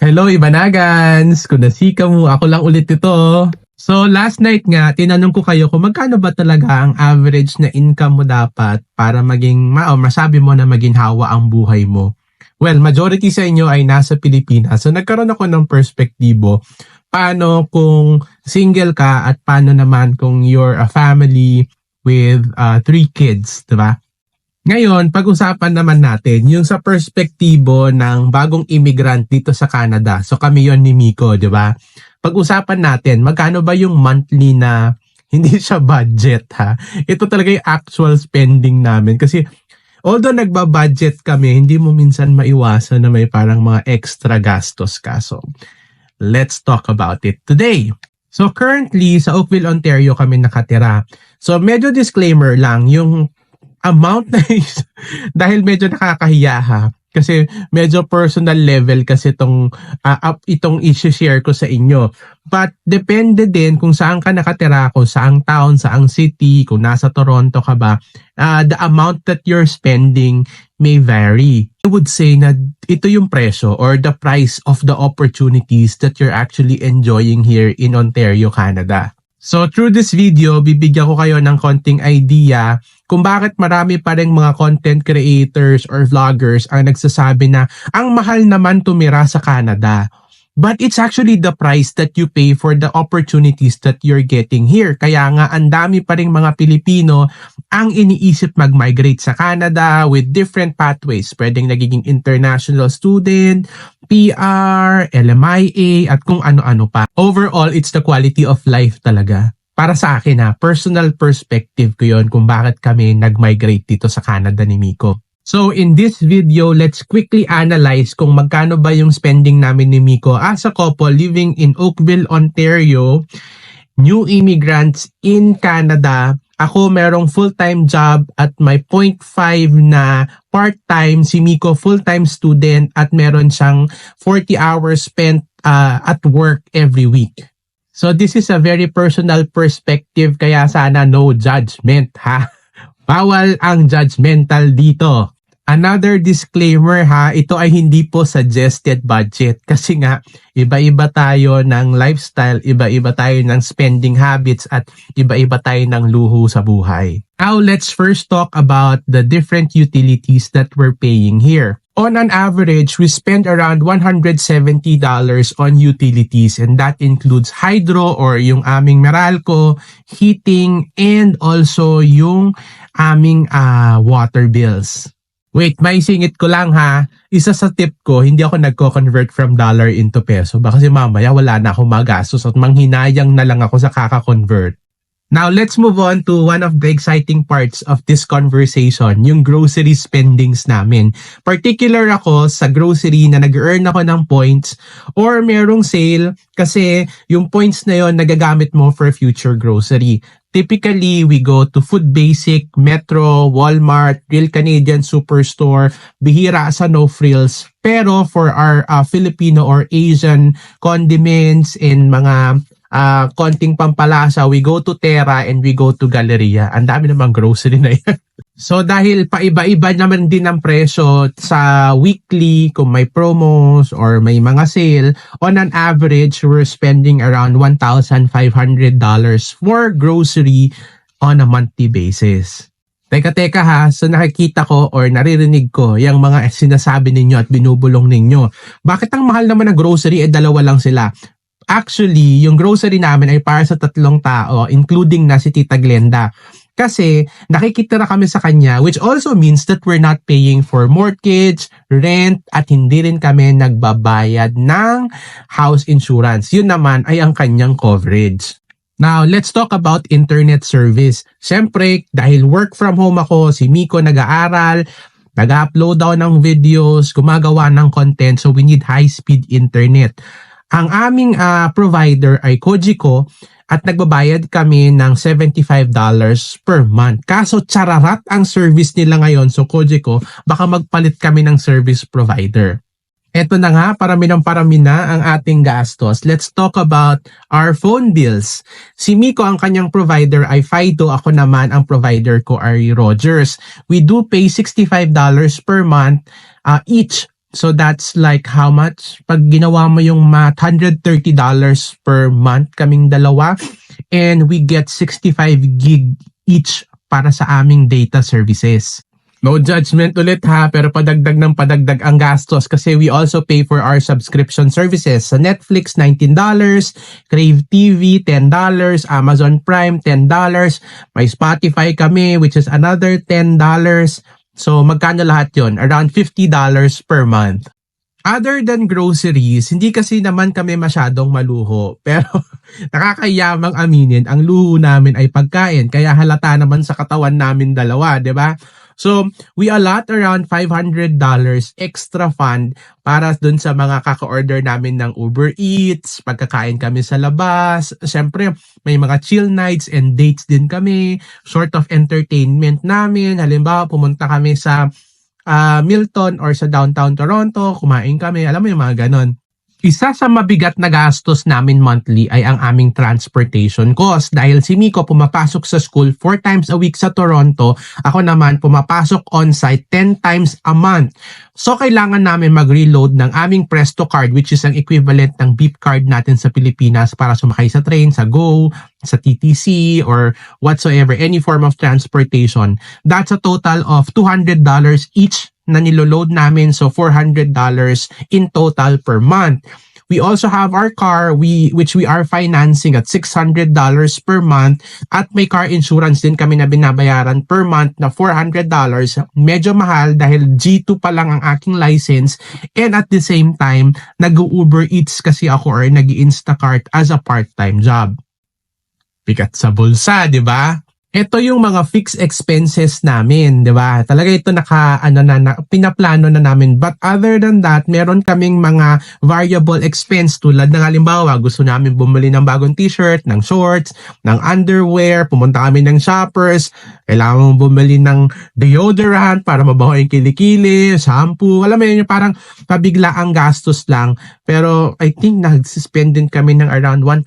Hello Ibanagans! Kung nasika mo, ako lang ulit ito. So last night nga, tinanong ko kayo kung magkano ba talaga ang average na income mo dapat para maging, ma o masabi mo na maging hawa ang buhay mo. Well, majority sa inyo ay nasa Pilipinas. So nagkaroon ako ng perspektibo. Paano kung single ka at paano naman kung you're a family with uh, three kids, di ba? Ngayon, pag-usapan naman natin yung sa perspektibo ng bagong immigrant dito sa Canada. So kami yon ni Miko, di ba? Pag-usapan natin, magkano ba yung monthly na hindi siya budget ha? Ito talaga yung actual spending namin. Kasi although nagba-budget kami, hindi mo minsan maiwasan na may parang mga extra gastos ka. So, let's talk about it today. So currently, sa Oakville, Ontario kami nakatira. So medyo disclaimer lang, yung amount na is, dahil medyo nakakahiya ha. Kasi medyo personal level kasi itong, uh, up, itong isi-share ko sa inyo. But depende din kung saan ka nakatira, kung saang town, saang city, kung nasa Toronto ka ba, uh, the amount that you're spending may vary. I would say na ito yung presyo or the price of the opportunities that you're actually enjoying here in Ontario, Canada. So through this video, bibigyan ko kayo ng konting idea kung bakit marami pa rin mga content creators or vloggers ang nagsasabi na ang mahal naman tumira sa Canada. But it's actually the price that you pay for the opportunities that you're getting here. Kaya nga ang dami pa rin mga Pilipino ang iniisip mag-migrate sa Canada with different pathways. Pwedeng nagiging international student, PR, LMIA, at kung ano-ano pa. Overall, it's the quality of life talaga. Para sa akin ha, personal perspective ko yon kung bakit kami nag-migrate dito sa Canada ni Miko. So in this video, let's quickly analyze kung magkano ba yung spending namin ni Miko as a couple living in Oakville, Ontario, new immigrants in Canada ako merong full-time job at may 0.5 na part-time. Si Miko full-time student at meron siyang 40 hours spent uh, at work every week. So this is a very personal perspective kaya sana no judgment ha. Bawal ang judgmental dito. Another disclaimer ha, ito ay hindi po suggested budget kasi nga iba-iba tayo ng lifestyle, iba-iba tayo ng spending habits at iba-iba tayo ng luho sa buhay. Now let's first talk about the different utilities that we're paying here. On an average, we spend around $170 on utilities and that includes hydro or yung aming Meralco, heating, and also yung aming uh, water bills. Wait, may singit ko lang ha. Isa sa tip ko, hindi ako nagko-convert from dollar into peso. Baka kasi mamaya wala na akong magastos at manghinayang na lang ako sa kaka-convert. Now, let's move on to one of the exciting parts of this conversation, yung grocery spendings namin. Particular ako sa grocery na nag-earn ako ng points or merong sale kasi yung points na yon nagagamit mo for future grocery. Typically, we go to Food Basic, Metro, Walmart, Real Canadian Superstore, bihira sa No Frills. Pero for our uh, Filipino or Asian condiments and mga uh, konting pampalasa, we go to Terra and we go to Galleria. Ang dami namang grocery na yan. So dahil paiba-iba naman din ang presyo sa weekly kung may promos or may mga sale, on an average we're spending around $1,500 for grocery on a monthly basis. Teka teka ha, so nakikita ko or naririnig ko yung mga sinasabi ninyo at binubulong ninyo. Bakit ang mahal naman ng grocery eh dalawa lang sila? Actually, yung grocery namin ay para sa tatlong tao, including na si Tita Glenda. Kasi nakikitira kami sa kanya which also means that we're not paying for mortgage, rent, at hindi rin kami nagbabayad ng house insurance. Yun naman ay ang kanyang coverage. Now, let's talk about internet service. Siyempre, dahil work from home ako, si Miko nag-aaral, nag-upload daw ng videos, gumagawa ng content, so we need high-speed internet. Ang aming uh, provider ay Kojiko at nagbabayad kami ng $75 per month. Kaso chararat ang service nila ngayon, so Kojiko, baka magpalit kami ng service provider. Ito na nga, parami ng parami na ang ating gastos. Let's talk about our phone bills. Si Miko ang kanyang provider ay Fido. Ako naman ang provider ko ay Rogers. We do pay $65 per month uh, each So that's like how much? Pag ginawa mo yung math, $130 per month kaming dalawa. And we get 65 gig each para sa aming data services. No judgment ulit ha, pero padagdag ng padagdag ang gastos kasi we also pay for our subscription services. Sa Netflix, $19, Crave TV, $10, Amazon Prime, $10, may Spotify kami which is another $10. So magkano lahat yon? Around $50 per month. Other than groceries, hindi kasi naman kami masyadong maluho. Pero nakakayamang aminin, ang luho namin ay pagkain. Kaya halata naman sa katawan namin dalawa, di ba? So, we allot around $500 extra fund para dun sa mga kaka-order namin ng Uber Eats, pagkakain kami sa labas. Siyempre, may mga chill nights and dates din kami, sort of entertainment namin. Halimbawa, pumunta kami sa ah, Milton or sa downtown Toronto, kumain kami, alam mo yung mga ganon. Isa sa mabigat na gastos namin monthly ay ang aming transportation cost dahil si Miko pumapasok sa school 4 times a week sa Toronto, ako naman pumapasok on-site 10 times a month. So kailangan namin mag-reload ng aming Presto card which is ang equivalent ng beep card natin sa Pilipinas para sumakay sa train, sa GO, sa TTC or whatsoever, any form of transportation. That's a total of $200 each na niloload namin so $400 in total per month. We also have our car we which we are financing at $600 per month at may car insurance din kami na binabayaran per month na $400. Medyo mahal dahil G2 pa lang ang aking license and at the same time nag-Uber Eats kasi ako or nag-Instacart as a part-time job. Pikat sa bulsa, di ba? Ito yung mga fixed expenses namin, di ba? Talaga ito naka, ano na, na, pinaplano na namin. But other than that, meron kaming mga variable expense tulad ng halimbawa, gusto namin bumili ng bagong t-shirt, ng shorts, ng underwear, pumunta kami ng shoppers, kailangan mong bumili ng deodorant para mabaho yung kilikili, shampoo, alam mo yun, parang pabigla ang gastos lang. Pero I think nag-spend din kami ng around $1,000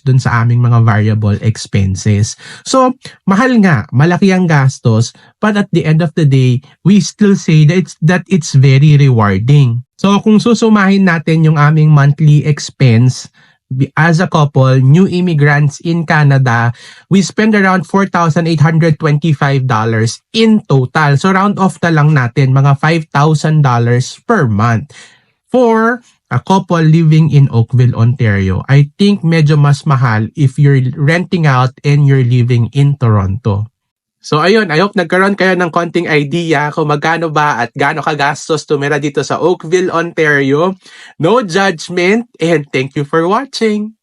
dun sa aming mga variable expenses. So, mahal nga, malaki ang gastos, but at the end of the day, we still say that it's, that it's very rewarding. So, kung susumahin natin yung aming monthly expense, as a couple, new immigrants in Canada, we spend around $4,825 in total. So, round off na lang natin, mga $5,000 per month. For a couple living in Oakville, Ontario, I think medyo mas mahal if you're renting out and you're living in Toronto. So ayun, I hope nagkaroon kayo ng konting idea kung magkano ba at gaano kagastos tumira dito sa Oakville, Ontario. No judgment and thank you for watching!